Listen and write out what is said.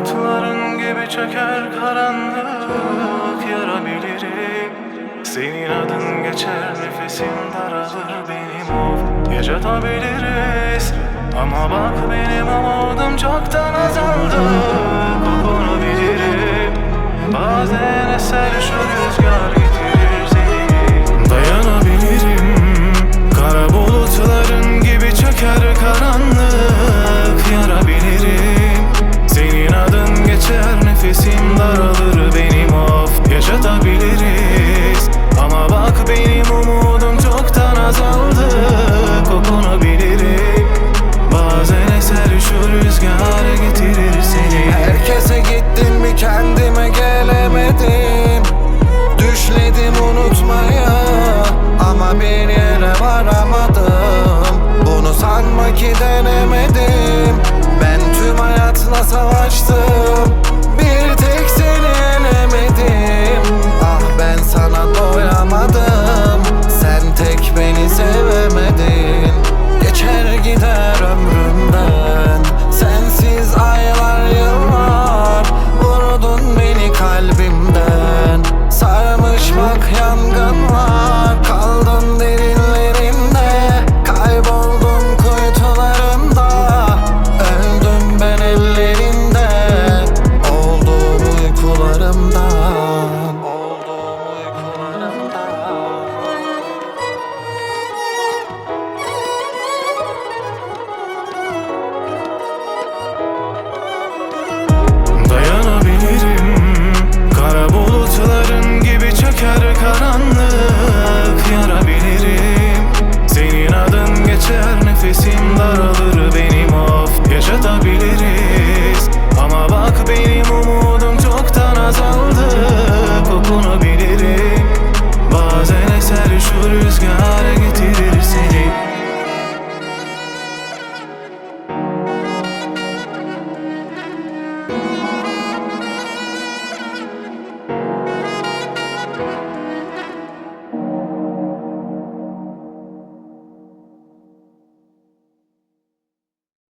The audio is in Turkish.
bulutların gibi çöker karanlık Yarabilirim. Senin adın geçer nefesim daralır benim of Yaşatabiliriz Ama bak benim umudum çoktan azaldı karanlık Yarabilirim